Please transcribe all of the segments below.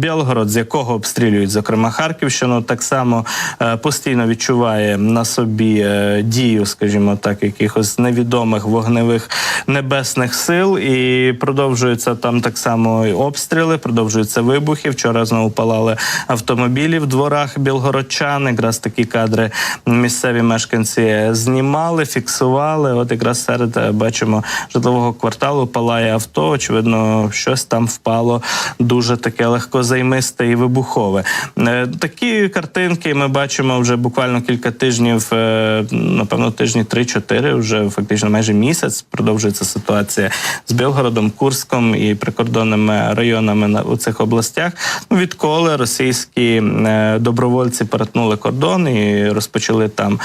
Білгород, з якого обстрілюють, зокрема Харківщину, так само е, постійно відчуває на собі е, дію, скажімо так, якихось невідомих вогневих небесних сил, і продовжуються там так само і обстріли, продовжуються вибухи. Вчора знову палали автомобілі в дворах білгородчан. Якраз такі кадри місцеві мешканці знімали, фіксували. От якраз серед е, бачимо житлового кварталу палає авто. Очевидно, щось там впало дуже таке легкозаймисте і вибухове. Е, Такі картинки ми бачимо вже буквально кілька тижнів, е, напевно, тижні 3-4, вже фактично майже місяць продовжується ситуація з Білгородом, Курском і прикордонними районами на у цих областях. Ну, Відколи російські е, добровольці перетнули кордон і розпочали там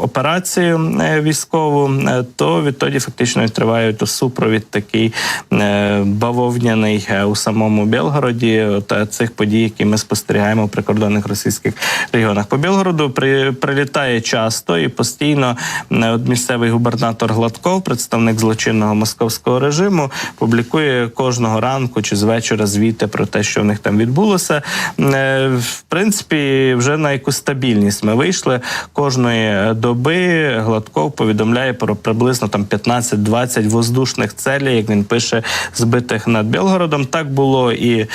операцію військову, то відтоді фактично і триває то супровід такий бавовняний у самому Білгороді. От е, цих подій, які ми спостерігаємо в прикордонних російських регіонах. По Білгороду при, прилітає часто і постійно от місцевий губернатор Гладков, представник злочинного московського режиму, публікує кожного ранку чи з вечора звіти про те, що в них там відбулося. Е, В принципі, вже на якусь стабільність ми вийшли. Кожної доби Гладков повідомляє про приблизно там 15-20 воздушних целей, як він пише, збитих над Білгородом. Так було і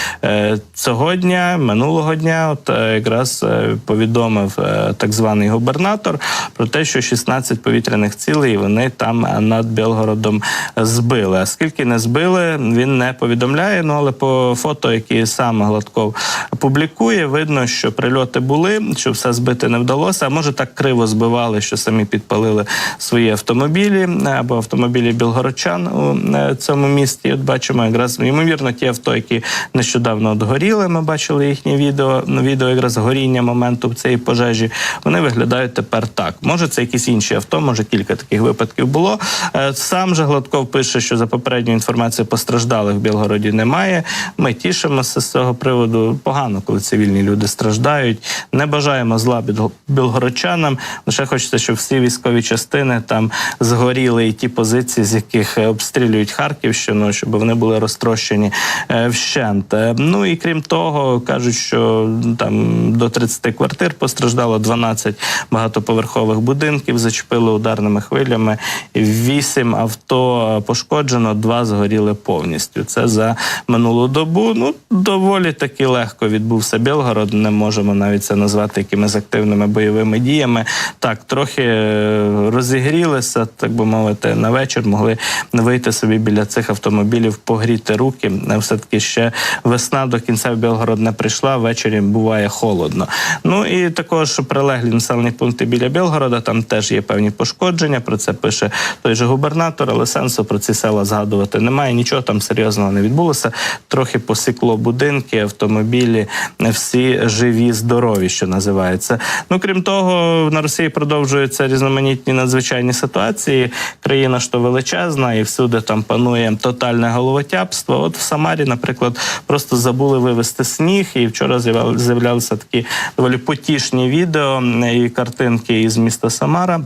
цього дня, минулого дня. От е, якраз е, повідомив е, так званий губернатор про те, що 16 повітряних цілей вони там е, над Білгородом збили. А скільки не збили, він не повідомляє. Ну але по фото, які сам Гладков публікує, видно, що прильоти були, що все збити не вдалося. А може так криво збивали, що самі підпалили свої автомобілі або автомобілі білгородчан у е, цьому місті. От бачимо якраз ймовірно ті авто, які нещодавно от горіли. Ми бачили їхні відео. ну, Відео якраз горіння моменту цієї пожежі. Вони виглядають тепер так. Може, це якісь інші авто, може кілька таких випадків було. Е, Сам же Гладков пише, що за попередньою інформацією постраждалих в Білгороді немає. Ми тішимося з цього приводу. Погано, коли цивільні люди страждають. Не бажаємо зла білгородчанам. Лише хочеться, щоб всі військові частини там згоріли і ті позиції, з яких е, обстрілюють Харківщину, щоб вони були розтрощені е, вщент. Ну і крім того, кажуть, що там до 30 квартир постраждало 12 багатоповерхових будинків, зачепили ударними хвилями. Вісім авто пошкоджено, два згоріли повністю. Це за минулу добу. Ну доволі таки легко відбувся Білгород. Не можемо навіть це назвати якимись активними бойовими діями. Так, трохи е, розігрілися, так би мовити, на вечір могли вийти собі біля цих автомобілів, погріти руки. Все таки ще весна до кінця в Білгород не прийшла. Ввечері буває холодно. Ну і також прилеглі населені пункти біля Білгорода. Там теж є певні пошкодження. Про це пише той же губернатор, але сенсу про ці села згадувати немає. Нічого там серйозного не відбулося. Трохи посікло будинки, автомобілі, всі живі, здорові, що називається. Ну крім того, на Росії продовжуються різноманітні надзвичайні ситуації. Країна ж то величезна, і всюди там панує тотальне головотяпство. От в Самарі, наприклад, просто забули вивезти сніг, і вчора з'являли- з'являлися такі доволі потішні відео і картинки із міста Самара.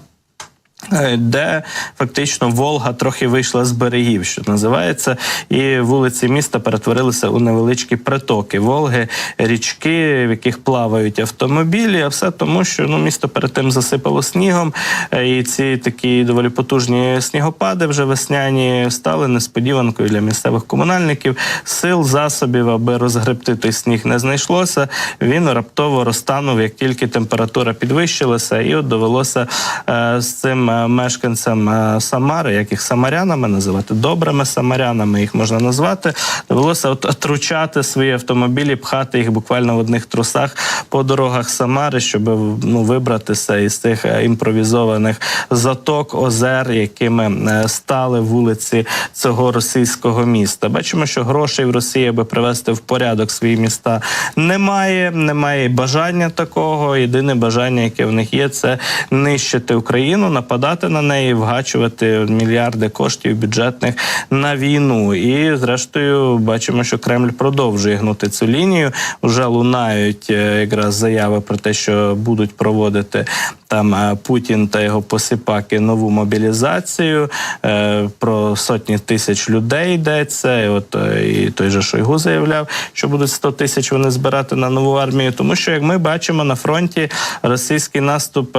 Е, Де фактично Волга трохи вийшла з берегів, що називається, і вулиці міста перетворилися у невеличкі притоки Волги, річки, в яких плавають автомобілі. А все тому, що ну місто перед тим засипало снігом, е, і ці такі доволі потужні снігопади вже весняні стали несподіванкою для місцевих комунальників. Сил засобів, аби розгребти той сніг, не знайшлося. Він раптово розтанув, як тільки температура підвищилася, і от довелося е, з цим мешканцям е, Самари, як їх самарянами називати, добрими самарянами їх можна назвати. Довелося отручати свої автомобілі, пхати їх буквально в одних трусах по дорогах Самари, щоб ну вибратися із цих е, імпровізованих заток, озер, якими е, стали вулиці цього російського міста. Бачимо, що грошей в Росії, аби привести в порядок свої міста, немає. Немає бажання такого. Єдине бажання, яке в них є, це нищити Україну, нападати на неї, вгачувати мільярди коштів бюджетних на війну. І зрештою бачимо, що Кремль продовжує гнути цю лінію. Вже лунають е, якраз заяви про те, що будуть проводити там е, Путін та його посипаки нову мобілізацію. е, Про сотні тисяч людей йдеться. І от е, і той же Шойгу заявляв, що будуть 100 тисяч вони збирати на нову армію. Тому що, як ми бачимо на фронті, російський наступ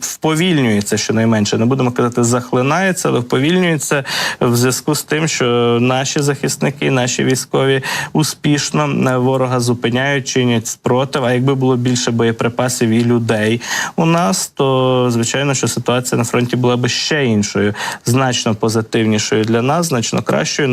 вповільнюється щонайменше. Не будемо казати, захлинається, але вповільнюється в зв'язку з тим, що наші захисники, наші військові успішно ворога зупиняють, чинять спротив. А якби було більше боєприпасів і людей у то звичайно, що ситуація на фронті була би ще іншою, значно позитивнішою для нас, значно кращою.